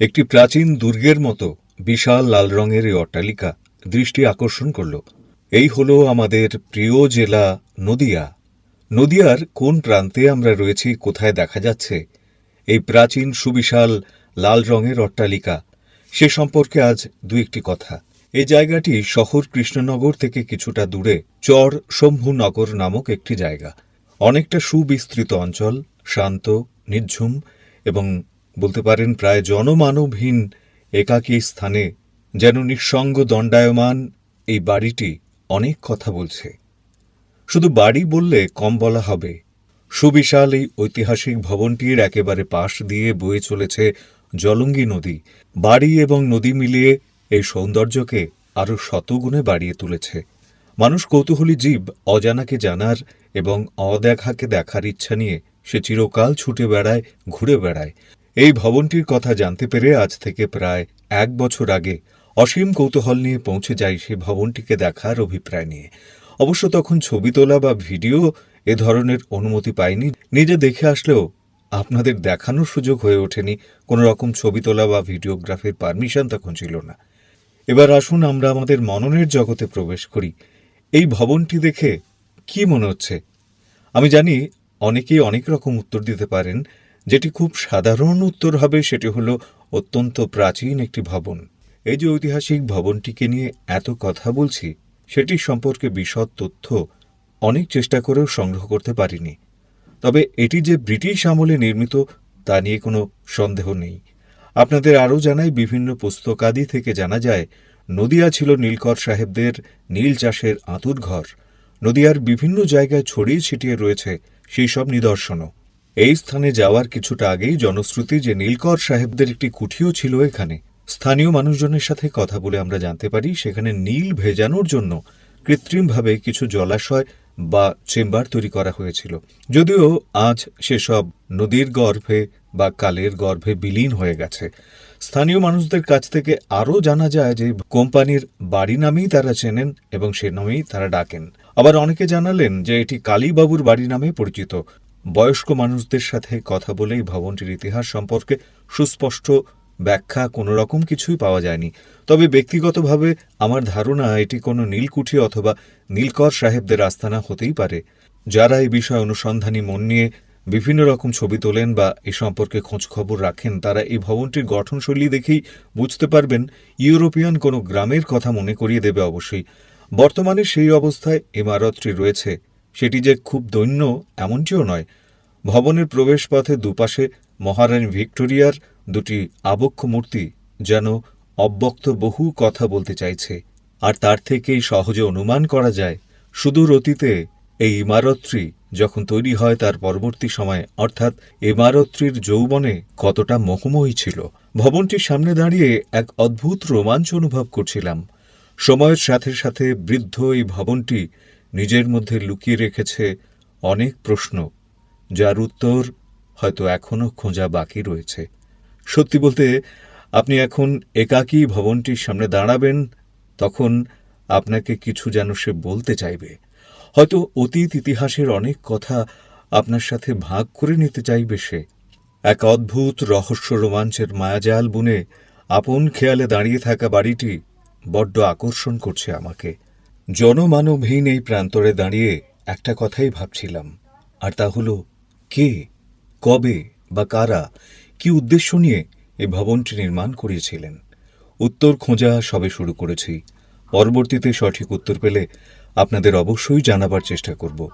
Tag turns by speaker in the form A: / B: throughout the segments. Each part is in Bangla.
A: একটি প্রাচীন দুর্গের মতো বিশাল লাল রঙের এই অট্টালিকা দৃষ্টি আকর্ষণ করল। এই হলো আমাদের প্রিয় জেলা নদিয়া। নদিয়ার কোন প্রান্তে আমরা রয়েছি, কোথায় দেখা যাচ্ছে? এই প্রাচীন সুবিশাল লাল রঙের অট্টালিকা, সে সম্পর্কে আজ দু একটি কথা। এই জায়গাটি শহর কৃষ্ণনগর থেকে কিছুটা দূরে চর শম্ভুনগর নামক একটি জায়গা। অনেকটা সুবিস্তৃত অঞ্চল, শান্ত নির্ঝুম এবং বলতে পারেন, প্রায় জনমানবহীন একাকী স্থানে যেন নিঃসঙ্গ দণ্ডায়মান এই বাড়িটি অনেক কথা বলছে। শুধু বাড়ি বললে কম বলা হবে। সুবিশাল এই ঐতিহাসিক ভবনটির একেবারে পাশ দিয়ে বয়ে চলেছে জলঙ্গি নদী। বাড়ি এবং নদী মিলিয়ে এই সৌন্দর্যকে আরও শতগুণে বাড়িয়ে তুলেছে। মানুষ কৌতূহলী জীব, অজানাকে জানার এবং অদেখাকে দেখার ইচ্ছা নিয়ে সে চিরকাল ছুটে বেড়ায়, ঘুরে বেড়ায়। এই ভবনটির কথা জানতে পেরে আজ থেকে প্রায় এক বছর আগে অসীম কৌতূহল নিয়ে পৌঁছে যাই সে ভবনটিকে দেখার অভিপ্রায় নিয়ে। অবশ্য তখন ছবি তোলা বা ভিডিও এ ধরনের অনুমতি পাইনি। নিজে দেখে আসলেও আপনাদের দেখানোর সুযোগ হয়ে ওঠেনি। কোনো রকম ছবি তোলা বা ভিডিওগ্রাফির পারমিশন তখন ছিল না। এবার আসুন আমরা আমাদের মননের জগতে প্রবেশ করি। এই ভবনটি দেখে কি মনে হচ্ছে? আমি জানি অনেকেই অনেক রকম উত্তর দিতে পারেন। যেটি খুব সাধারণ উত্তর হবে সেটি হল অত্যন্ত প্রাচীন একটি ভবন। এই যে ঐতিহাসিক ভবনটিকে নিয়ে এত কথা বলছি, সেটি সম্পর্কে বিশদ তথ্য অনেক চেষ্টা করেও সংগ্রহ করতে পারিনি। তবে এটি যে ব্রিটিশ আমলে নির্মিত, তা নিয়ে কোনো সন্দেহ নেই। আপনাদের আরও জানাই বিভিন্ন পুস্তকাদি থেকে জানা যায়, নদিয়া ছিল নীলকর সাহেবদের নীল চাষের আঁতুর ঘর নদিয়ার বিভিন্ন জায়গায় ছড়িয়ে ছিটিয়ে রয়েছে সেই সব নিদর্শনও। এই স্থানে যাওয়ার কিছুটা আগেই জনশ্রুতি যে নীলকর সাহেবদের একটি কুঠিও ছিল এখানে। স্থানীয় মানুষজনের সাথে কথা বলে আমরা জানতে পারি সেখানে নীল ভেজানোর জন্য কৃত্রিমভাবে কিছু জলাশয় বা চেম্বার তৈরি করা হয়েছিল। যদিও আজ সেসব নদীর গর্ভে বা কালের গর্ভে বিলীন হয়ে গেছে। স্থানীয় মানুষদের কাছ থেকে আরও জানা যায় যে কোম্পানির বাড়ি নামেই তারা চেনেন এবং সে নামেই তারা ডাকেন। আবার অনেকে জানালেন যে এটি কালীবাবুর বাড়ি নামে পরিচিত। বয়স্ক মানুষদের সাথে কথা বলে এই ভবনটির ইতিহাস সম্পর্কে সুস্পষ্ট ব্যাখ্যা কোনো রকম কিছুই পাওয়া যায়নি। তবে ব্যক্তিগতভাবে আমার ধারণা এটি কোনো নীলকুঠি অথবা নীলকর সাহেবদের আস্তানা হতেই পারে। যারা এই বিষয়ে অনুসন্ধানী মন নিয়ে বিভিন্ন রকম ছবি তোলেন বা এ সম্পর্কে খোঁজখবর রাখেন, তারা এই ভবনটির গঠনশৈলী দেখেই বুঝতে পারবেন, ইউরোপিয়ান কোনো গ্রামের কথা মনে করিয়ে দেবে অবশ্যই। বর্তমানে সেই অবস্থায় ইমারতটি রয়েছে। সেটি যে খুব দৈন্য এমনটিও নয়। ভবনের প্রবেশপথে দুপাশে মহারানী ভিক্টোরিয়ার দুটি আবক্ষ মূর্তি যেন অব্যক্ত বহু কথা বলতে চাইছে। আর তার থেকেই সহজে অনুমান করা যায়, সুদূর অতীতে এই ইমারতটি যখন তৈরি হয় তার পরবর্তী সময়ে, অর্থাৎ ইমারতটির যৌবনে কতটা মোহময়ী ছিল। ভবনটির সামনে দাঁড়িয়ে এক অদ্ভুত রোমাঞ্চ অনুভব করছিলাম। সময়ের সাথে সাথে বৃদ্ধ এই ভবনটি নিজের মধ্যে লুকিয়ে রেখেছে অনেক প্রশ্ন, যার উত্তর হয়তো এখনও খোঁজা বাকি রয়েছে। সত্যি বলতে, আপনি এখন একাকী ভবনটির সামনে দাঁড়াবেন, তখন আপনাকে কিছু যেন সে বলতে চাইবে। হয়তো অতীত ইতিহাসের অনেক কথা আপনার সাথে ভাগ করে নিতে চাইবে সে। এক অদ্ভুত রহস্য রোমাঞ্চের মায়াজাল বুনে আপন খেয়ালে দাঁড়িয়ে থাকা বাড়িটি বড্ড আকর্ষণ করছে আমাকে। জনমানবহীন এই প্রান্তরে দাঁড়িয়ে একটা কথাই ভাবছিলাম, আর তা হলো, কে, কবে বা কারা, কি উদ্দেশ্য নিয়ে এই ভবনটি নির্মাণ করিয়েছিলেন? উত্তর খোঁজা সবে শুরু করেছি। পরবর্তীতে সঠিক উত্তর পেলে আপনাদের অবশ্যই জানাবার চেষ্টা করব।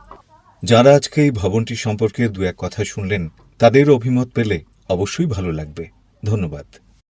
A: যারা আজকে এই ভবনটি সম্পর্কে দু এক কথা শুনলেন, তাদের অভিমত পেলে অবশ্যই ভালো লাগবে। ধন্যবাদ।